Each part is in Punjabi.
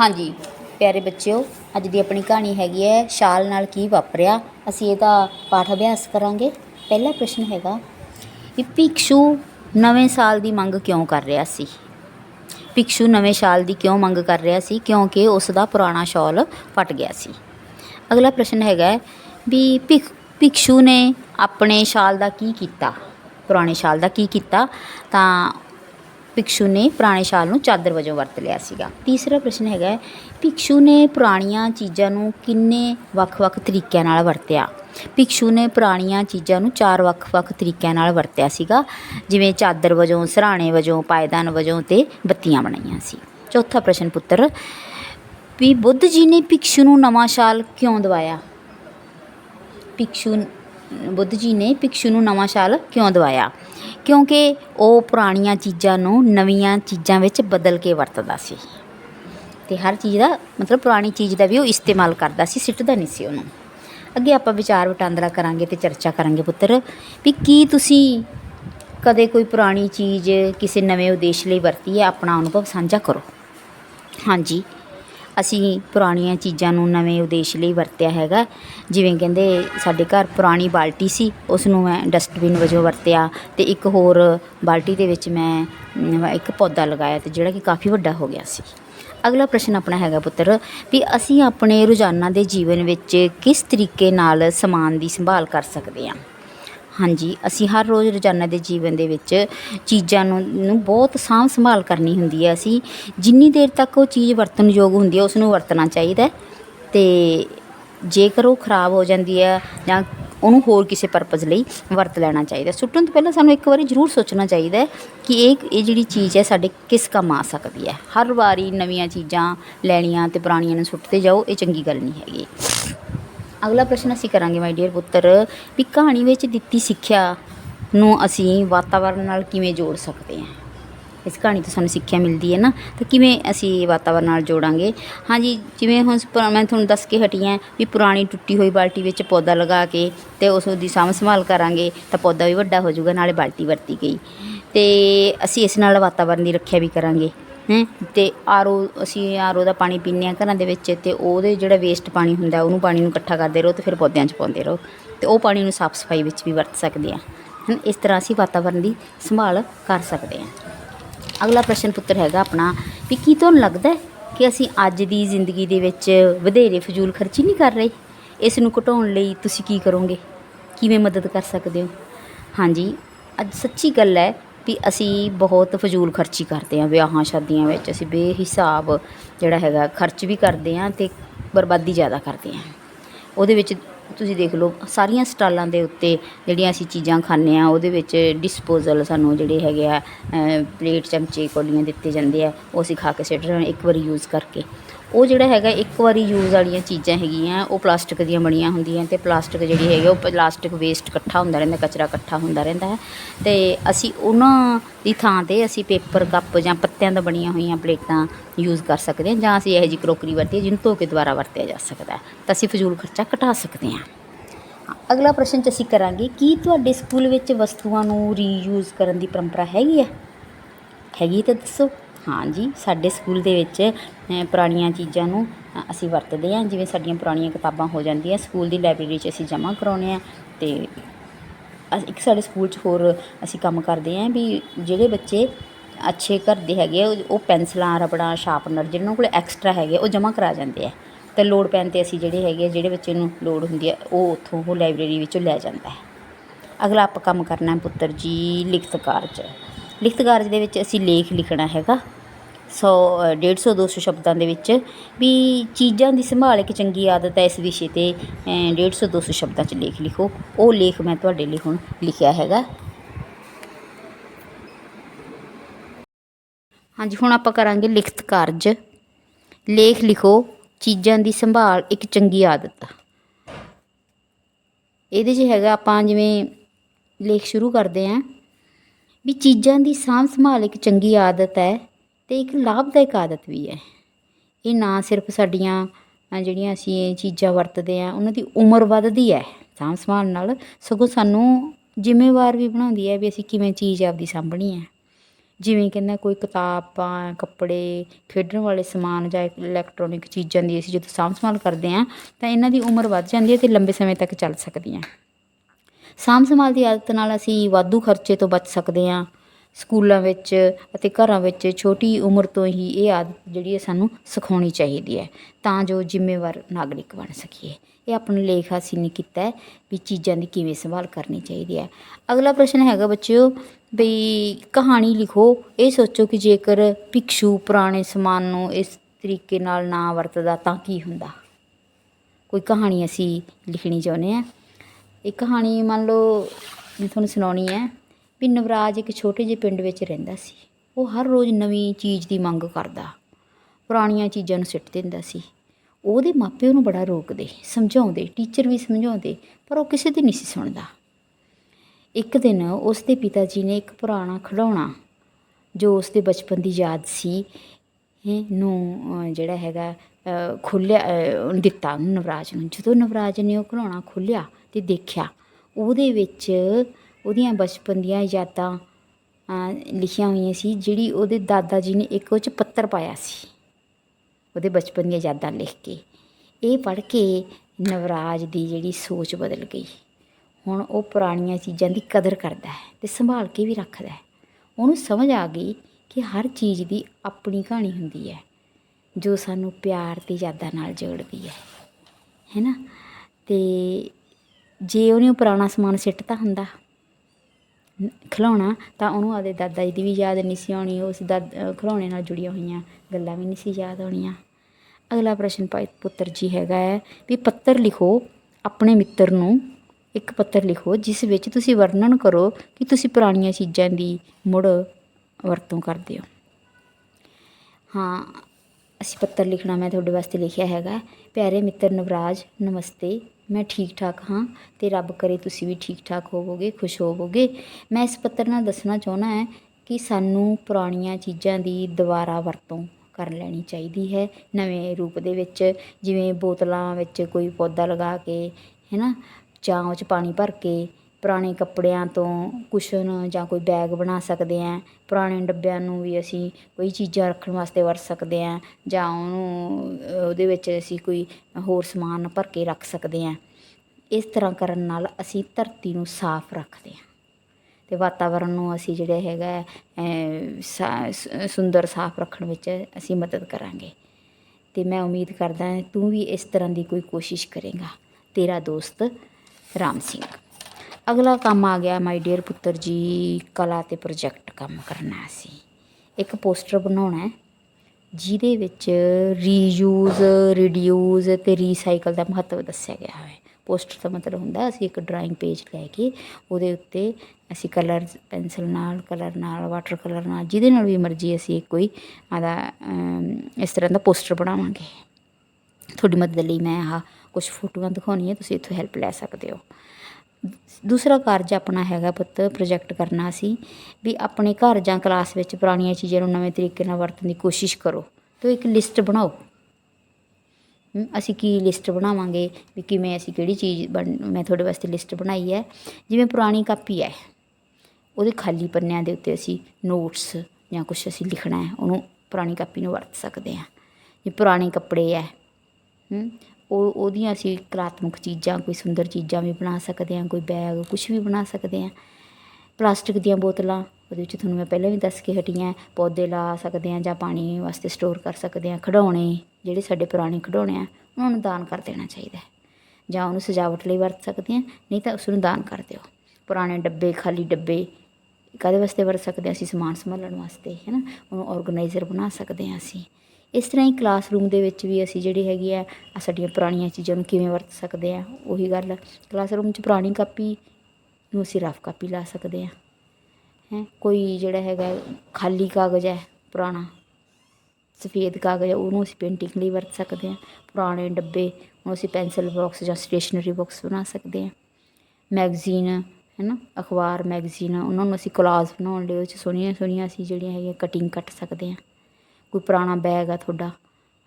ਹਾਂਜੀ। ਪਿਆਰੇ ਬੱਚਿਓ, ਅੱਜ ਦੀ ਆਪਣੀ ਕਹਾਣੀ ਹੈਗੀ ਹੈ, ਸ਼ਾਲ ਨਾਲ ਕੀ ਵਾਪਰਿਆ? ਅਸੀਂ ਇਹਦਾ ਪਾਠ ਅਭਿਆਸ ਕਰਾਂਗੇ। ਪਹਿਲਾ ਪ੍ਰਸ਼ਨ ਹੈਗਾ, ਵੀ ਭਿਕਸ਼ੂ ਨਵੇਂ ਸਾਲ ਦੀ ਮੰਗ ਕਿਉਂ ਕਰ ਰਿਹਾ ਸੀ? ਭਿਕਸ਼ੂ ਨਵੇਂ ਸ਼ਾਲ ਦੀ ਕਿਉਂ ਮੰਗ ਕਰ ਰਿਹਾ ਸੀ? ਕਿਉਂਕਿ ਉਸ ਦਾ ਪੁਰਾਣਾ ਸ਼ਾਲ ਫਟ ਗਿਆ ਸੀ। ਅਗਲਾ ਪ੍ਰਸ਼ਨ ਹੈਗਾ ਵੀ ਭਿਕ, ਭਿਕਸ਼ੂ ਨੇ ਆਪਣੇ ਸ਼ਾਲ ਦਾ ਕੀ ਕੀਤਾ? ਪੁਰਾਣੇ ਸ਼ਾਲ ਦਾ ਕੀ ਕੀਤਾ? ਤਾਂ ਭਿਕਸ਼ੂ ਨੇ ਪੁਰਾਣੇ ਸ਼ਾਲ ਨੂੰ ਚਾਦਰ ਵਜੋਂ ਵਰਤ ਲਿਆ ਸੀਗਾ। ਤੀਸਰਾ ਪ੍ਰਸ਼ਨ ਹੈਗਾ ਭਿਕਸ਼ੂ ਨੇ ਪੁਰਾਣੀਆਂ ਚੀਜ਼ਾਂ ਨੂੰ ਕਿੰਨੇ ਵੱਖ-ਵੱਖ ਤਰੀਕਿਆਂ ਨਾਲ ਵਰਤਿਆ? ਭਿਕਸ਼ੂ ਨੇ ਪੁਰਾਣੀਆਂ ਚੀਜ਼ਾਂ ਨੂੰ ਚਾਰ ਵੱਖ-ਵੱਖ ਤਰੀਕਿਆਂ ਨਾਲ ਵਰਤਿਆ ਸੀਗਾ, ਜਿਵੇਂ ਚਾਦਰ ਵਜੋਂ, ਸਰਾਣੇ ਵਜੋਂ, ਪਾਇਦਾਨ ਵਜੋਂ ਤੇ ਬੱਤੀਆਂ ਬਣਾਈਆਂ ਸੀ। ਚੌਥਾ ਪ੍ਰਸ਼ਨ ਪੁੱਤਰ, ਵੀ ਬੁੱਧ ਜੀ ਨੇ ਭਿਕਸ਼ੂ ਨੂੰ ਨਵਾਂ ਸ਼ਾਲ ਕਿਉਂ ਦਵਾਇਆ? ਭਿਕਸ਼ੂ ਬੁੱਧ ਜੀ ਨੇ ਭਿਕਸ਼ੂ ਨੂੰ ਨਵਾਂ ਸ਼ਾਲ ਕਿਉਂ ਦਵਾਇਆ? ਕਿਉਂਕਿ ਉਹ ਪੁਰਾਣੀਆਂ ਚੀਜ਼ਾਂ ਨੂੰ ਨਵੀਆਂ ਚੀਜ਼ਾਂ ਵਿੱਚ ਬਦਲ ਕੇ ਵਰਤਦਾ ਸੀ। ਤੇ ਹਰ ਚੀਜ਼ ਦਾ, ਮਤਲਬ ਪੁਰਾਣੀ ਚੀਜ਼ ਦਾ ਵੀ ਉਹ ਇਸਤੇਮਾਲ ਕਰਦਾ ਸੀ, ਸਿੱਟਦਾ ਨਹੀਂ ਸੀ ਉਹਨੂੰ। ਅੱਗੇ ਆਪਾਂ ਵਿਚਾਰ ਵਟਾਂਦਰਾ ਕਰਾਂਗੇ ਤੇ ਚਰਚਾ ਕਰਾਂਗੇ ਪੁੱਤਰ, ਵੀ ਕੀ ਤੁਸੀਂ ਕਦੇ ਕੋਈ ਪੁਰਾਣੀ ਚੀਜ਼ ਕਿਸੇ ਨਵੇਂ ਉਦੇਸ਼ ਲਈ ਵਰਤੀ ਹੈ? ਆਪਣਾ ਅਨੁਭਵ ਸਾਂਝਾ ਕਰੋ। ਹਾਂਜੀ ਅਸੀਂ ਪੁਰਾਣੀਆਂ ਚੀਜ਼ਾਂ ਨੂੰ ਨਵੇਂ ਉਦੇਸ਼ ਲਈ ਵਰਤਿਆ ਹੈਗਾ। ਜਿਵੇਂ ਕਹਿੰਦੇ, ਸਾਡੇ ਘਰ ਪੁਰਾਣੀ ਬਾਲਟੀ ਸੀ ਉਸ ਨੂੰ ਮੈਂ ਡਸਟਬਿਨ ਵਜੋਂ ਵਰਤਿਆ ਅਤੇ ਇੱਕ ਹੋਰ ਬਾਲਟੀ ਦੇ ਵਿੱਚ ਮੈਂ ਇੱਕ ਪੌਦਾ ਲਗਾਇਆ ਅਤੇ ਜਿਹੜਾ ਕਿ ਕਾਫੀ ਵੱਡਾ ਹੋ ਗਿਆ ਸੀ। ਅਗਲਾ ਪ੍ਰਸ਼ਨ ਆਪਣਾ ਹੈਗਾ ਪੁੱਤਰ, ਵੀ ਅਸੀਂ ਆਪਣੇ ਰੋਜ਼ਾਨਾ ਦੇ ਜੀਵਨ ਵਿੱਚ ਕਿਸ ਤਰੀਕੇ ਨਾਲ ਸਮਾਨ ਦੀ ਸੰਭਾਲ ਕਰ ਸਕਦੇ ਹਾਂ? ਹਾਂਜੀ, ਅਸੀਂ ਹਰ ਰੋਜ਼ ਰੋਜ਼ਾਨਾ ਦੇ ਜੀਵਨ ਦੇ ਵਿੱਚ ਚੀਜ਼ਾਂ ਨੂੰ ਨੂੰ ਬਹੁਤ ਸਾਂਭ ਸੰਭਾਲ ਕਰਨੀ ਹੁੰਦੀ ਹੈ ਅਸੀਂ। ਜਿੰਨੀ ਦੇਰ ਤੱਕ ਉਹ ਚੀਜ਼ ਵਰਤਣਯੋਗ ਹੁੰਦੀ ਹੈ, ਉਸ ਨੂੰ ਵਰਤਣਾ ਚਾਹੀਦਾ ਅਤੇ ਜੇਕਰ ਉਹ ਖਰਾਬ ਹੋ ਜਾਂਦੀ ਹੈ ਜਾਂ ਉਹਨੂੰ ਹੋਰ ਕਿਸੇ ਪਰਪਸ ਲਈ ਵਰਤ ਲੈਣਾ ਚਾਹੀਦਾ ਸੁੱਟਣ ਤੋਂ ਪਹਿਲਾਂ ਸਾਨੂੰ ਇੱਕ ਵਾਰੀ ਜ਼ਰੂਰ ਸੋਚਣਾ ਚਾਹੀਦਾ ਕਿ ਇਹ ਇਹ ਜਿਹੜੀ ਚੀਜ਼ ਹੈ, ਸਾਡੇ ਕਿਸ ਕੰਮ ਆ ਸਕਦੀ ਹੈ। ਹਰ ਵਾਰੀ ਨਵੀਆਂ ਚੀਜ਼ਾਂ ਲੈਣੀਆਂ ਤੇ ਪੁਰਾਣੀਆਂ ਨੂੰ ਸੁੱਟਦੇ ਜਾਓ, ਇਹ ਚੰਗੀ ਗੱਲ ਨਹੀਂ ਹੈਗੀ। ਅਗਲਾ ਪ੍ਰਸ਼ਨ ਅਸੀਂ ਕਰਾਂਗੇ ਮਾਈ ਡੀਅਰ ਪੁੱਤਰ। ਵੀ ਕਹਾਣੀ ਵਿੱਚ ਦਿੱਤੀ ਸਿੱਖਿਆ ਨੂੰ ਅਸੀਂ ਵਾਤਾਵਰਣ ਨਾਲ ਕਿਵੇਂ ਜੋੜ ਸਕਦੇ ਹਾਂ? ਇਸ ਕਹਾਣੀ ਤੋਂ ਸਾਨੂੰ ਸਿੱਖਿਆ ਮਿਲਦੀ ਹੈ ਨਾ? ਤਾਂ ਕਿਵੇਂ ਅਸੀਂ ਵਾਤਾਵਰਣ ਨਾਲ ਜੋੜਾਂਗੇ? ਹਾਂਜੀ, ਜਿਵੇਂ ਹੁਣ ਮੈਂ ਤੁਹਾਨੂੰ ਦੱਸ ਕੇ ਹਟੀ ਹਾਂ ਵੀ ਪੁਰਾਣੀ ਟੁੱਟੀ ਹੋਈ ਬਾਲਟੀ ਵਿੱਚ ਪੌਦਾ ਲਗਾ ਕੇ ਤੇ ਉਸ ਦੀ ਸਾਂਭ ਸੰਭਾਲ ਕਰਾਂਗੇ ਤਾਂ ਪੌਦਾ ਵੀ ਵੱਡਾ ਹੋ ਜਾਊਗਾ, ਨਾਲੇ ਬਾਲਟੀ ਵਰਤੀ ਗਈ। ਤੇ ਅਸੀਂ ਇਸ ਨਾਲ ਵਾਤਾਵਰਣ ਦੀ ਰੱਖਿਆ ਵੀ ਕਰਾਂਗੇ। ਅਤੇ ਆਰ ਓ ਅਸੀਂ ਆਰ ਓ ਦਾ ਪਾਣੀ ਪੀਂਦੇ ਹਾਂ ਘਰਾਂ ਦੇ ਵਿੱਚ ਅਤੇ ਉਹਦੇ ਜਿਹੜਾ ਵੇਸਟ ਪਾਣੀ ਹੁੰਦਾ, ਉਹਨੂੰ ਪਾਣੀ ਨੂੰ ਇਕੱਠਾ ਕਰਦੇ ਰਹੋ ਅਤੇ ਫਿਰ ਪੌਦਿਆਂ 'ਚ ਪਾਉਂਦੇ ਰਹੋ। ਅਤੇ ਉਹ ਪਾਣੀ ਨੂੰ ਸਾਫ਼ ਸਫ਼ਾਈ ਵਿੱਚ ਵੀ ਵਰਤ ਸਕਦੇ ਹਾਂ। ਹਨ ਇਸ ਤਰ੍ਹਾਂ ਅਸੀਂ ਵਾਤਾਵਰਨ ਦੀ ਸੰਭਾਲ ਕਰ ਸਕਦੇ ਹਾਂ। ਅਗਲਾ ਪ੍ਰਸ਼ਨ ਪੁੱਤਰ ਹੈਗਾ ਆਪਣਾ ਵੀ ਕੀ ਤੁਹਾਨੂੰ ਲੱਗਦਾ ਕਿ ਅਸੀਂ ਅੱਜ ਦੀ ਜ਼ਿੰਦਗੀ ਦੇ ਵਿੱਚ ਵਧੇਰੇ ਫਜ਼ੂਲ ਖਰਚੀ ਨਹੀਂ ਕਰ ਰਹੇ? ਇਸ ਨੂੰ ਘਟਾਉਣ ਲਈ ਤੁਸੀਂ ਕੀ ਕਰੋਗੇ? ਕਿਵੇਂ ਮਦਦ ਕਰ ਸਕਦੇ ਹੋ? ਹਾਂਜੀ, ਅੱਜ ਸੱਚੀ ਗੱਲ ਹੈ ਵੀ ਅਸੀਂ ਬਹੁਤ ਫਜ਼ੂਲ ਖਰਚੀ ਕਰਦੇ ਹਾਂ ਵਿਆਹਾਂ ਸ਼ਾਦੀਆਂ ਵਿੱਚ। ਅਸੀਂ ਬੇਹਿਸਾਬ ਜਿਹੜਾ ਹੈਗਾ ਖਰਚ ਵੀ ਕਰਦੇ ਹਾਂ ਅਤੇ ਬਰਬਾਦੀ ਜ਼ਿਆਦਾ ਕਰਦੇ ਹਾਂ। ਉਹਦੇ ਵਿੱਚ ਤੁਸੀਂ ਦੇਖ ਲਓ, ਸਾਰੀਆਂ ਸਟਾਲਾਂ ਦੇ ਉੱਤੇ ਜਿਹੜੀਆਂ ਅਸੀਂ ਚੀਜ਼ਾਂ ਖਾਂਦੇ ਆ ਉਹਦੇ ਵਿੱਚ ਡਿਸਪੋਜ਼ਲ ਸਾਨੂੰ ਜਿਹੜੇ ਹੈਗੇ ਆ ਪਲੇਟ ਚਮਚੇ, ਕੋਲੀਆਂ ਦਿੱਤੇ ਜਾਂਦੇ ਆ, ਉਹ ਅਸੀਂ ਖਾ ਕੇ ਸਿੱਟ ਰਹੇ ਹਾਂ, ਇੱਕ ਵਾਰੀ ਯੂਜ਼ ਕਰਕੇ। ਉਹ ਜਿਹੜਾ ਹੈਗਾ, ਇੱਕ ਵਾਰੀ ਯੂਜ਼ ਵਾਲੀਆਂ ਚੀਜ਼ਾਂ ਹੈਗੀਆਂ, ਉਹ ਪਲਾਸਟਿਕ ਦੀਆਂ ਬਣੀਆਂ ਹੁੰਦੀਆਂ ਤੇ ਪਲਾਸਟਿਕ ਜਿਹੜੀ ਹੈਗੀ ਉਹ ਪਲਾਸਟਿਕ ਵੇਸਟ ਇਕੱਠਾ ਹੁੰਦਾ ਰਹਿੰਦਾ, ਕਚਰਾ ਇਕੱਠਾ ਹੁੰਦਾ ਰਹਿੰਦਾ ਹੈ। ਤੇ ਅਸੀਂ ਉਹਨਾਂ ਦੀ ਥਾਂ ਤੇ ਅਸੀਂ ਪੇਪਰ ਕੱਪ ਜਾਂ ਪੱਤਿਆਂ ਦਾ ਬਣੀਆਂ ਹੋਈਆਂ ਪਲੇਟਾਂ ਯੂਜ਼ ਕਰ ਸਕਦੇ ਹਾਂ, ਜਾਂ ਅਸੀਂ ਇਹੋ ਜਿਹੀ ਕਰੋਕਰੀ ਵਰਤੀਏ ਜਿਹਨੂੰ ਧੋ ਕੇ ਦੁਬਾਰਾ ਵਰਤਿਆ ਜਾ ਸਕਦਾ ਹੈ। ਤਾਂ ਅਸੀਂ ਫਜ਼ੂਲ ਖਰਚਾ ਘਟਾ ਸਕਦੇ ਹਾਂ। ਅਗਲਾ ਪ੍ਰਸ਼ਨ ਚ ਅਸੀਂ ਕਰਾਂਗੇ, ਕੀ ਤੁਹਾਡੇ ਸਕੂਲ ਵਿੱਚ ਵਸਤੂਆਂ ਨੂੰ ਰੀਯੂਜ਼ ਕਰਨ ਦੀ ਪਰੰਪਰਾ ਹੈਗੀ ਹੈ? ਹੈਗੀ ਤਾਂ ਦੱਸੋ। ਹਾਂਜੀ ਸਾਡੇ ਸਕੂਲ ਦੇ ਵਿੱਚ ਪੁਰਾਣੀਆਂ ਚੀਜ਼ਾਂ ਨੂੰ ਅਸੀਂ ਵਰਤਦੇ ਹਾਂ ਜਿਵੇਂ ਸਾਡੀਆਂ ਪੁਰਾਣੀਆਂ ਕਿਤਾਬਾਂ ਹੋ ਜਾਂਦੀਆਂ ਸਕੂਲ ਦੀ ਲਾਇਬ੍ਰੇਰੀ 'ਚ ਅਸੀਂ ਜਮ੍ਹਾਂ ਕਰਾਉਂਦੇ ਹਾਂ ਤੇ ਅਸ- ਇੱਕ ਸਾਡੇ ਸਕੂਲ 'ਚ ਹੋਰ ਅਸੀਂ ਕੰਮ ਕਰਦੇ ਹਾਂ ਵੀ ਜਿਹੜੇ ਬੱਚੇ ਅੱਛੇ ਘਰ ਦੇ ਹੈਗੇ ਆ, ਉਹ- ਉਹ ਪੈਨਸਲਾਂ ਰਬੜਾਂ ਸ਼ਾਰਪਨਰ ਜਿਹਨਾਂ ਕੋਲ ਐਕਸਟਰਾ ਹੈਗੇ ਉਹ ਜਮ੍ਹਾਂ ਕਰਾ ਜਾਂਦੇ ਆ। ਤੇ ਲੋੜ ਪੈਣ ਤੇ ਅਸੀਂ ਜਿਹੜੇ ਹੈਗੇ ਜਿਹੜੇ ਬੱਚੇ ਨੂੰ ਲੋੜ ਹੁੰਦੀ ਹੈ ਉਹ ਉੱਥੋਂ ਉਹ ਲਾਇਬ੍ਰੇਰੀ ਵਿੱਚੋਂ ਲੈ ਜਾਂਦਾ ਹੈ। ਅਗਲਾ ਆਪਾਂ ਕੰਮ ਕਰਨਾ ਹੈ ਪੁੱਤਰ ਜੀ ਲਿਖਤ ਕਾਰਜ। ਲਿਖਤ ਕਾਰਜ ਦੇ ਵਿੱਚ ਅਸੀਂ ਲੇਖ ਲਿਖਣਾ ਹੈਗਾ। ਸੌ 150 200 ਸ਼ਬਦਾਂ ਦੇ ਵਿੱਚ ਵੀ ਚੀਜ਼ਾਂ ਦੀ ਸੰਭਾਲ ਇੱਕ ਚੰਗੀ ਆਦਤ ਹੈ ਇਸ ਵਿਸ਼ੇ ਤੇ ਅ, 150 200 ਸ਼ਬਦਾਂ 'ਚ ਲੇਖ ਲਿਖੋ। ਉਹ ਲੇਖ ਮੈਂ ਤੁਹਾਡੇ ਲਈ ਹੁਣ ਲਿਖਿਆ ਹੈਗਾ। ਹਾਂਜੀ ਹੁਣ ਆਪਾਂ ਕਰਾਂਗੇ ਲਿਖਤ ਕਾਰਜ। ਲੇਖ ਲਿਖੋ ਚੀਜ਼ਾਂ ਦੀ ਸੰਭਾਲ ਇੱਕ ਚੰਗੀ ਆਦਤ ਇਹਦੇ 'ਚ ਹੈਗਾ ਆਪਾਂ ਜਿਵੇਂ ਲੇਖ ਸ਼ੁਰੂ ਕਰਦੇ ਆਂ ਵੀ ਚੀਜ਼ਾਂ ਦੀ ਸਾਂਭ ਸੰਭਾਲ ਇੱਕ ਚੰਗੀ ਆਦਤ ਹੈ। ਅਤੇ ਇੱਕ ਲਾਭਦਾਇਕ ਆਦਤ ਵੀ ਹੈ। ਇਹ ਨਾ ਸਿਰਫ ਸਾਡੀਆਂ ਜਿਹੜੀਆਂ ਅਸੀਂ ਇਹ ਚੀਜ਼ਾਂ ਵਰਤਦੇ ਆ ਉਹਨਾਂ ਦੀ ਉਮਰ ਵੱਧਦੀ ਹੈ। ਸਾਂਭ ਸੰਭਾਲ ਨਾਲ ਸਗੋਂ ਸਾਨੂੰ ਜ਼ਿੰਮੇਵਾਰ ਵੀ ਬਣਾਉਂਦੀ ਹੈ ਵੀ ਅਸੀਂ ਕਿਵੇਂ ਚੀਜ਼ ਆਪਦੀ ਸਾਂਭਣੀ ਹੈ। ਜਿਵੇਂ ਕਹਿੰਦਾ ਕੋਈ ਕਿਤਾਬਾਂ, ਕੱਪੜੇ, ਖੇਡਣ ਵਾਲੇ ਸਮਾਨ ਜਾਂ ਇਲੈਕਟ੍ਰੋਨਿਕ ਚੀਜ਼ਾਂ ਦੀ ਅਸੀਂ ਜਦੋਂ ਸਾਂਭ ਸੰਭਾਲ ਕਰਦੇ ਹਾਂ, ਤਾਂ ਇਹਨਾਂ ਦੀ ਉਮਰ ਵੱਧ ਜਾਂਦੀ ਹੈ ਤੇ ਲੰਬੇ ਸਮੇਂ ਤੱਕ ਚੱਲ ਸਕਦੀਆਂ। ਸਾਂਭ ਸੰਭਾਲ ਦੀ ਆਦਤ ਨਾਲ ਅਸੀਂ ਵਾਧੂ ਖਰਚੇ ਤੋਂ ਬਚ ਸਕਦੇ ਹਾਂ। ਸਕੂਲਾਂ ਵਿੱਚ ਅਤੇ ਘਰਾਂ ਵਿੱਚ ਛੋਟੀ ਉਮਰ ਤੋਂ ਹੀ ਇਹ ਆਦਤ ਜਿਹੜੀ ਹੈ ਸਾਨੂੰ ਸਿਖਾਉਣੀ ਚਾਹੀਦੀ ਹੈ, ਤਾਂ ਜੋ ਜ਼ਿੰਮੇਵਾਰ ਨਾਗਰਿਕ ਬਣ ਸਕੀਏ। ਇਹ ਆਪਣੇ ਲੇਖ ਅਸੀਂ ਨੇ ਕੀਤਾ ਵੀ ਚੀਜ਼ਾਂ ਦੀ ਕਿਵੇਂ ਸੰਭਾਲ ਕਰਨੀ ਚਾਹੀਦੀ ਹੈ। ਅਗਲਾ ਪ੍ਰਸ਼ਨ ਹੈਗਾ ਬੱਚਿਓ ਵੀ ਕਹਾਣੀ ਲਿਖੋ, ਇਹ ਸੋਚੋ ਕਿ ਜੇਕਰ ਭਿਕਸ਼ੂ ਪੁਰਾਣੇ ਸਮਾਨ ਨੂੰ ਇਸ ਤਰੀਕੇ ਨਾਲ ਨਾ ਵਰਤਦਾ ਤਾਂ ਕੀ ਹੁੰਦਾ? ਕੋਈ ਕਹਾਣੀ ਅਸੀਂ ਲਿਖਣੀ ਚਾਹੁੰਦੇ ਹਾਂ। ਇਹ ਕਹਾਣੀ ਮੰਨ ਲਓ ਮੈਂ ਤੁਹਾਨੂੰ ਸੁਣਾਉਣੀ ਹੈ। ਵੀ ਨਵਰਾਜ ਇੱਕ ਛੋਟੇ ਜਿਹੇ ਪਿੰਡ ਵਿੱਚ ਰਹਿੰਦਾ ਸੀ। ਉਹ ਹਰ ਰੋਜ਼ ਨਵੀਂ ਚੀਜ਼ ਦੀ ਮੰਗ ਕਰਦਾ। ਪੁਰਾਣੀਆਂ ਚੀਜ਼ਾਂ ਨੂੰ ਸਿੱਟ ਦਿੰਦਾ ਸੀ। ਉਹਦੇ ਮਾਪੇ ਉਹਨੂੰ ਬੜਾ ਰੋਕਦੇ, ਸਮਝਾਉਂਦੇ, ਟੀਚਰ ਵੀ ਸਮਝਾਉਂਦੇ, ਪਰ ਉਹ ਕਿਸੇ ਦੀ ਨਹੀਂ ਸੀ ਸੁਣਦਾ। ਇੱਕ ਦਿਨ ਉਸ ਦੇ ਪਿਤਾ ਜੀ ਨੇ ਇੱਕ ਪੁਰਾਣਾ ਖਿਡੌਣਾ, ਜੋ ਉਸ ਦੇ ਬਚਪਨ ਦੀ ਯਾਦ ਸੀ ਨੂੰ ਜਿਹੜਾ ਹੈਗਾ ਖੋਲ੍ਹਿਆ ਦਿੱਤਾ ਉਹਨੂੰ ਨਵਰਾਜ ਨੂੰ। ਜਦੋਂ ਨਵਰਾਜ ਨੇ ਉਹ ਖਿਡੌਣਾ ਖੋਲ੍ਹਿਆ ਤੇ ਦੇਖਿਆ, ਉਹਦੇ ਵਿੱਚ ਉਹਦੀਆਂ ਬਚਪਨ ਦੀਆਂ ਯਾਦਾਂ ਲਿਖੀਆਂ ਹੋਈਆਂ ਸੀ, ਜਿਹੜੀ ਉਹਦੇ ਦਾਦਾ ਜੀ ਨੇ ਇੱਕ ਉਹ 'ਚ ਪੱਤਰ ਪਾਇਆ ਸੀ। ਉਹਦੇ ਬਚਪਨ ਦੀਆਂ ਯਾਦਾਂ ਲਿਖ ਕੇ। ਇਹ ਪੜ੍ਹ ਕੇ ਨਵਰਾਜ ਦੀ ਜਿਹੜੀ ਸੋਚ ਬਦਲ ਗਈ। ਹੁਣ ਉਹ ਪੁਰਾਣੀਆਂ ਚੀਜ਼ਾਂ ਦੀ ਕਦਰ ਕਰਦਾ ਹੈ ਤੇ ਸੰਭਾਲ ਕੇ ਵੀ ਰੱਖਦਾ ਹੈ। ਉਹਨੂੰ ਸਮਝ ਆ ਗਈ ਕਿ ਹਰ ਚੀਜ਼ ਦੀ ਆਪਣੀ ਕਹਾਣੀ ਹੁੰਦੀ ਹੈ, ਜੋ ਸਾਨੂੰ ਪਿਆਰ ਦੀ ਯਾਦਾਂ ਨਾਲ ਜੋੜਦੀ ਹੈ। ਹੈਨਾ ਤੇ ਜੇ ਉਹਨੇ ਉਹ ਪੁਰਾਣਾ ਸਮਾਨ ਸਿੱਟਤਾ ਹੁੰਦਾ ਖਿਲਾਉਣਾ, ਤਾਂ ਉਹਨੂੰ ਆਪਦੇ ਦਾਦਾ ਜੀ ਦੀ ਵੀ ਯਾਦ ਨਹੀਂ ਸੀ ਆਉਣੀ, ਉਸ ਦਾ ਖਿਲਾਉਣੇ ਨਾਲ ਜੁੜੀਆਂ ਹੋਈਆਂ ਗੱਲਾਂ ਵੀ ਨਹੀਂ ਸੀ ਯਾਦ ਆਉਣੀਆਂ। ਅਗਲਾ ਪ੍ਰਸ਼ਨ ਭਾਈ ਪੁੱਤਰ ਜੀ ਹੈਗਾ ਹੈ ਵੀ ਪੱਤਰ ਲਿਖੋ, ਆਪਣੇ ਮਿੱਤਰ ਨੂੰ ਇੱਕ ਪੱਤਰ ਲਿਖੋ, ਜਿਸ ਵਿੱਚ ਤੁਸੀਂ ਵਰਣਨ ਕਰੋ ਕਿ ਤੁਸੀਂ ਪੁਰਾਣੀਆਂ ਚੀਜ਼ਾਂ ਦੀ ਮੁੜ ਵਰਤੋਂ ਕਰਦੇ ਹੋ। ਹਾਂ, ਅਸੀਂ ਪੱਤਰ ਲਿਖਣਾ ਮੈਂ ਤੁਹਾਡੇ ਵਾਸਤੇ ਲਿਖਿਆ ਹੈਗਾ। ਪਿਆਰੇ ਮਿੱਤਰ ਨਵਰਾਜ, ਨਮਸਤੇ। ਮੈਂ ਠੀਕ ਠਾਕ ਹਾਂ ਤੇ ਰੱਬ ਕਰੇ ਤੁਸੀਂ ਵੀ ਠੀਕ ਠਾਕ ਹੋਵੋਗੇ, ਖੁਸ਼ ਹੋਵੋਗੇ। ਮੈਂ ਇਸ ਪੱਤਰ ਨਾਲ ਦੱਸਣਾ ਚਾਹੁੰਦਾ ਹੈ ਕਿ ਸਾਨੂੰ ਪੁਰਾਣੀਆਂ ਚੀਜ਼ਾਂ ਦੀ ਦੁਬਾਰਾ ਵਰਤੋਂ ਕਰ ਲੈਣੀ ਚਾਹੀਦੀ ਹੈ। ਨਵੇਂ ਰੂਪ ਦੇ ਵਿੱਚ ਜਿਵੇਂ ਬੋਤਲਾਂ ਵਿੱਚ ਕੋਈ ਪੌਦਾ ਲਗਾ ਕੇ ਹੈਨਾ ਜਾਂ ਉਹ 'ਚ ਪਾਣੀ ਭਰ ਕੇ ਪੁਰਾਣੇ ਕੱਪੜਿਆਂ ਤੋਂ ਕੁਸ਼ਨ ਜਾਂ ਕੋਈ ਬੈਗ ਬਣਾ ਸਕਦੇ ਹਾਂ। ਪੁਰਾਣੇ ਡੱਬਿਆਂ ਨੂੰ ਵੀ ਅਸੀਂ ਕੋਈ ਚੀਜ਼ਾਂ ਰੱਖਣ ਵਾਸਤੇ ਵਰਤ ਸਕਦੇ ਹਾਂ ਜਾਂ ਉਹਨੂੰ ਉਹਦੇ ਵਿੱਚ ਅਸੀਂ ਕੋਈ ਹੋਰ ਸਮਾਨ ਭਰ ਕੇ ਰੱਖ ਸਕਦੇ ਹਾਂ। ਇਸ ਤਰ੍ਹਾਂ ਕਰਨ ਨਾਲ ਅਸੀਂ ਧਰਤੀ ਨੂੰ ਸਾਫ਼ ਰੱਖਦੇ ਹਾਂ ਅਤੇ ਵਾਤਾਵਰਨ ਨੂੰ ਅਸੀਂ ਜਿਹੜਾ ਹੈਗਾ ਸਾ- ਸੁੰਦਰ ਸਾਫ਼ ਰੱਖਣ ਵਿੱਚ ਅਸੀਂ ਮਦਦ ਕਰਾਂਗੇ। ਅਤੇ ਮੈਂ ਉਮੀਦ ਕਰਦਾ ਤੂੰ ਵੀ ਇਸ ਤਰ੍ਹਾਂ ਦੀ ਕੋਈ ਕੋਸ਼ਿਸ਼ ਕਰੇਗਾ। ਤੇਰਾ ਦੋਸਤ ਰਾਮ ਸਿੰਘ। ਅਗਲਾ ਕੰਮ ਆ ਗਿਆ ਮਾਈ ਡੀਅਰ ਪੁੱਤਰ ਜੀ, ਕਲਾ ਤੇ ਪ੍ਰੋਜੈਕਟ ਕੰਮ ਕਰਨਾ ਸੀ। ਇੱਕ ਪੋਸਟਰ ਬਣਾਉਣਾ ਹੈ, ਜਿਹਦੇ ਵਿੱਚ ਰੀਯੂਜ਼ ਰਿਡਿਊਜ਼ ਤੇ ਰੀਸਾਈਕਲ ਦਾ ਮਹੱਤਵ ਦੱਸਿਆ ਗਿਆ ਹੈ। ਪੋਸਟਰ ਦਾ ਮਤਲਬ ਹੁੰਦਾ ਅਸੀਂ ਇੱਕ ਡਰਾਇੰਗ ਪੇਜ ਲੈ ਕੇ ਉਹਦੇ ਉੱਤੇ ਅਸੀਂ ਕਲਰ ਪੈਨਸਲ ਨਾਲ ਕਲਰ ਨਾਲ ਵਾਟਰ ਕਲਰ ਨਾਲ, ਜਿਹਦੇ ਨਾਲ ਵੀ ਮਰਜ਼ੀ ਅਸੀਂ ਕੋਈ ਆਦਾ ਇਸ ਤਰ੍ਹਾਂ ਦਾ ਪੋਸਟਰ ਬਣਾਵਾਂਗੇ। ਤੁਹਾਡੀ ਮਦਦ ਲਈ ਮੈਂ ਆਹ ਕੁਝ ਫੋਟੋਆਂ ਦਿਖਾਉਣੀ ਹੈ ਤੁਸੀਂ ਇੱਥੋਂ ਹੈਲਪ ਲੈ ਸਕਦੇ ਹੋ। ਦੂਸਰਾ ਕਾਰਜ ਆਪਣਾ ਹੈਗਾ ਪੁੱਤ ਪ੍ਰੋਜੈਕਟ ਕਰਨਾ ਸੀ, ਵੀ ਆਪਣੇ ਘਰ ਜਾਂ ਕਲਾਸ ਵਿੱਚ ਪੁਰਾਣੀਆਂ ਚੀਜ਼ਾਂ ਨੂੰ ਨਵੇਂ ਤਰੀਕੇ ਨਾਲ ਵਰਤਣ ਦੀ ਕੋਸ਼ਿਸ਼ ਕਰੋ। ਤੇ ਇੱਕ ਲਿਸਟ ਬਣਾਓ। ਅਸੀਂ ਕੀ ਲਿਸਟ ਬਣਾਵਾਂਗੇ? ਵੀ ਕਿਵੇਂ ਅਸੀਂ ਕਿਹੜੀ ਚੀਜ਼ ਬਣ, ਮੈਂ ਤੁਹਾਡੇ ਵਾਸਤੇ ਲਿਸਟ ਬਣਾਈ ਹੈ। ਜਿਵੇਂ ਪੁਰਾਣੀ ਕਾਪੀ ਹੈ, ਉਹਦੇ ਖਾਲੀ ਪੰਨਿਆਂ ਦੇ ਉੱਤੇ ਅਸੀਂ ਨੋਟਸ ਜਾਂ ਕੁਝ ਅਸੀਂ ਲਿਖਣਾ ਹੈ, ਉਹਨੂੰ ਪੁਰਾਣੀ ਕਾਪੀ ਨੂੰ ਵਰਤ ਸਕਦੇ ਹਾਂ। ਜੇ ਪੁਰਾਣੇ ਕੱਪੜੇ ਹੈ ਉਹ, ਉਹਦੀਆਂ ਅਸੀਂ ਕਲਾਤਮਕ ਚੀਜ਼ਾਂ, ਕੋਈ ਸੁੰਦਰ ਚੀਜ਼ਾਂ ਵੀ ਬਣਾ ਸਕਦੇ ਹਾਂ, ਕੋਈ ਬੈਗ ਕੁਝ ਵੀ ਬਣਾ ਸਕਦੇ ਹਾਂ। ਪਲਾਸਟਿਕ ਦੀਆਂ ਬੋਤਲਾਂ, ਉਹਦੇ ਵਿੱਚ ਤੁਹਾਨੂੰ ਮੈਂ ਪਹਿਲਾਂ ਵੀ ਦੱਸ ਕੇ ਹਟੀਆਂ ਪੌਦੇ ਲਾ ਸਕਦੇ ਹਾਂ ਜਾਂ ਪਾਣੀ ਵਾਸਤੇ ਸਟੋਰ ਕਰ ਸਕਦੇ ਹਾਂ, ਖਿਡੌਣੇ, ਜਿਹੜੇ ਸਾਡੇ ਪੁਰਾਣੇ ਖਿਡੌਣੇ ਆ, ਉਹਨਾਂ ਨੂੰ ਦਾਨ ਕਰ ਦੇਣਾ ਚਾਹੀਦਾ ਹੈ। ਜਾਂ ਉਹਨੂੰ ਸਜਾਵਟ ਲਈ ਵਰਤ ਸਕਦੇ ਹਾਂ, ਨਹੀਂ ਤਾਂ ਉਸ ਨੂੰ ਦਾਨ ਕਰ ਦਿਓ। ਪੁਰਾਣੇ ਡੱਬੇ, ਖਾਲੀ ਡੱਬੇ, ਕਾਹਦੇ ਵਾਸਤੇ ਵਰਤ ਸਕਦੇ ਹਾਂ ਅਸੀਂ, ਸਮਾਨ ਸੰਭਾਲਣ ਵਾਸਤੇ, ਹੈ ਨਾ? ਉਹਨੂੰ ਆਰਗੇਨਾਈਜ਼ਰ ਬਣਾ ਸਕਦੇ ਹਾਂ ਅਸੀਂ। ਇਸ ਤਰ੍ਹਾਂ ਹੀ ਕਲਾਸਰੂਮ ਦੇ ਵਿੱਚ ਵੀ ਅਸੀਂ ਜਿਹੜੀ ਹੈਗੀ ਆ ਸਾਡੀਆਂ ਪੁਰਾਣੀਆਂ ਚੀਜ਼ਾਂ ਨੂੰ ਕਿਵੇਂ ਵਰਤ ਸਕਦੇ ਆ ਉਹੀ ਗੱਲ ਕਲਾਸਰੂਮ 'ਚ ਪੁਰਾਣੀ ਕਾਪੀ ਨੂੰ ਅਸੀਂ ਰਫ ਕਾਪੀ ਲਾ ਸਕਦੇ ਆ ਹੈ, ਕੋਈ ਜਿਹੜਾ ਹੈਗਾ ਖਾਲੀ ਕਾਗਜ਼ ਹੈ, ਪੁਰਾਣਾ, ਸਫੇਦ ਕਾਗਜ਼, ਉਹਨੂੰ ਅਸੀਂ ਪੇਂਟਿੰਗ ਲਈ ਵਰਤ ਸਕਦੇ ਹਾਂ। ਪੁਰਾਣੇ ਡੱਬੇ ਉਹਨੂੰ ਅਸੀਂ ਪੈਨਸਲ ਬਾਕਸ ਜਾਂ ਸਟੇਸ਼ਨਰੀ ਬਾਕਸ ਬਣਾ ਸਕਦੇ ਹਾਂ। ਮੈਗਜ਼ੀਨ ਹੈ ਨਾ ਅਖਬਾਰ ਮੈਗਜ਼ੀਨ ਉਹਨਾਂ ਨੂੰ ਅਸੀਂ ਕੋਲਾਜ ਬਣਾਉਣ ਲਈ ਉਹ 'ਚ ਸੋਹਣੀਆਂ ਸੋਹਣੀਆਂ ਅਸੀਂ ਜਿਹੜੀਆਂ ਹੈਗੀਆਂ ਕਟਿੰਗ ਕੱਟ ਸਕਦੇ ਹਾਂ। ਕੋਈ ਪੁਰਾਣਾ ਬੈਗ ਆ ਤੁਹਾਡਾ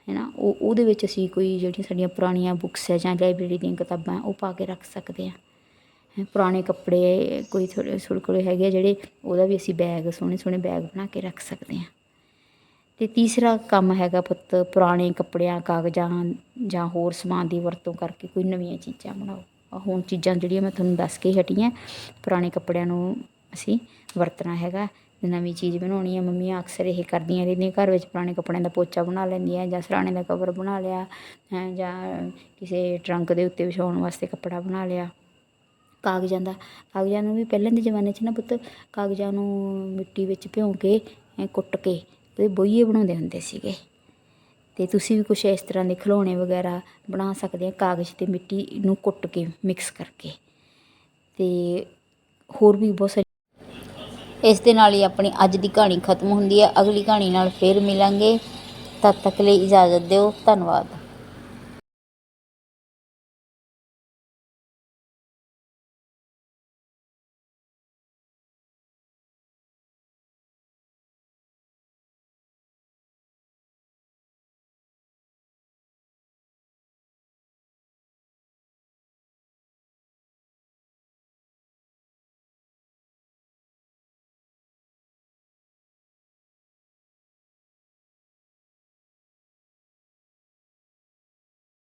ਹੈ ਨਾ ਉਹ, ਉਹਦੇ ਵਿੱਚ ਅਸੀਂ ਕੋਈ ਜਿਹੜੀਆਂ ਸਾਡੀਆਂ ਪੁਰਾਣੀਆਂ ਬੁੱਕਸ ਹੈ ਜਾਂ ਲਾਇਬ੍ਰੇਰੀ ਦੀਆਂ ਕਿਤਾਬਾਂ, ਉਹ ਪਾ ਕੇ ਰੱਖ ਸਕਦੇ ਹਾਂ, ਪੁਰਾਣੇ ਕੱਪੜੇ, ਕੋਈ ਥੋੜੇ ਥੋੜੇ ਕੋਲ ਹੈਗੇ ਆ ਜਿਹੜੇ, ਉਹਦਾ ਵੀ ਅਸੀਂ ਬੈਗ ਸੋਹਣੇ ਸੋਹਣੇ ਬੈਗ ਬਣਾ ਕੇ ਰੱਖ ਸਕਦੇ ਹਾਂ ਤੇ ਤੀਸਰਾ ਕੰਮ ਹੈਗਾ ਪੁੱਤ, ਪੁਰਾਣੇ ਕੱਪੜਿਆਂ, ਕਾਗਜ਼ਾਂ ਜਾਂ ਹੋਰ ਸਮਾਨ ਦੀ ਵਰਤੋਂ ਕਰਕੇ ਕੋਈ ਨਵੀਆਂ ਚੀਜ਼ਾਂ ਬਣਾਓ। ਆਹ ਹੁਣ ਚੀਜ਼ਾਂ ਜਿਹੜੀਆਂ ਮੈਂ ਤੁਹਾਨੂੰ ਦੱਸ ਕੇ ਹਟੀ ਹਾਂ ਪੁਰਾਣੇ ਕੱਪੜਿਆਂ ਨੂੰ ਅਸੀਂ ਵਰਤਣਾ ਹੈਗਾ। ਨਵੀਂ ਚੀਜ਼ ਬਣਾਉਣੀ ਆ। ਮੰਮੀਆਂ ਅਕਸਰ ਇਹ ਕਰਦੀਆਂ ਰਹਿੰਦੀਆਂ, ਘਰ ਵਿੱਚ ਪੁਰਾਣੇ ਕੱਪੜਿਆਂ ਦਾ ਪੋਚਾ ਬਣਾ ਲੈਂਦੀਆਂ ਜਾਂ ਸਰਾਣੇ ਦਾ ਕਵਰ ਬਣਾ ਲਿਆ, ਹੈਂ, ਜਾਂ ਕਿਸੇ ਟਰੰਕ ਦੇ ਉੱਤੇ ਵਿਛਾਉਣ ਵਾਸਤੇ ਕੱਪੜਾ ਬਣਾ ਲਿਆ। ਕਾਗਜ਼ਾਂ ਦਾ, ਕਾਗਜ਼ਾਂ ਨੂੰ ਵੀ ਪਹਿਲਾਂ ਦੇ ਜ਼ਮਾਨੇ 'ਚ ਨਾ ਪੁੱਤ, ਕਾਗਜ਼ਾਂ ਨੂੰ ਮਿੱਟੀ ਵਿੱਚ ਭਿਉਂ ਕੇ ਕੁੱਟ ਕੇ ਉਹਦੇ ਬੋਈਏ ਬਣਾਉਂਦੇ ਹੁੰਦੇ ਸੀਗੇ। ਤੇ ਤੁਸੀਂ ਵੀ ਕੁਛ ਇਸ ਤਰ੍ਹਾਂ ਦੇ ਖਿਡੌਣੇ ਵਗੈਰਾ ਬਣਾ ਸਕਦੇ ਆ, ਕਾਗਜ਼ ਤੇ ਮਿੱਟੀ ਨੂੰ ਕੁੱਟ ਕੇ, ਮਿਕਸ ਕਰਕੇ। ਤੇ ਹੋਰ ਵੀ ਬਹੁਤ ਸਾਰੀ ਇਸ ਦੇ ਨਾਲ ਹੀ ਆਪਣੀ ਅੱਜ ਦੀ ਕਹਾਣੀ ਖਤਮ ਹੁੰਦੀ ਹੈ। ਅਗਲੀ ਕਹਾਣੀ ਨਾਲ ਫੇਰ ਮਿਲਾਂਗੇ। ਤਦ ਤੱਕ ਲਈ ਇਜਾਜ਼ਤ ਦਿਓ। ਧੰਨਵਾਦ।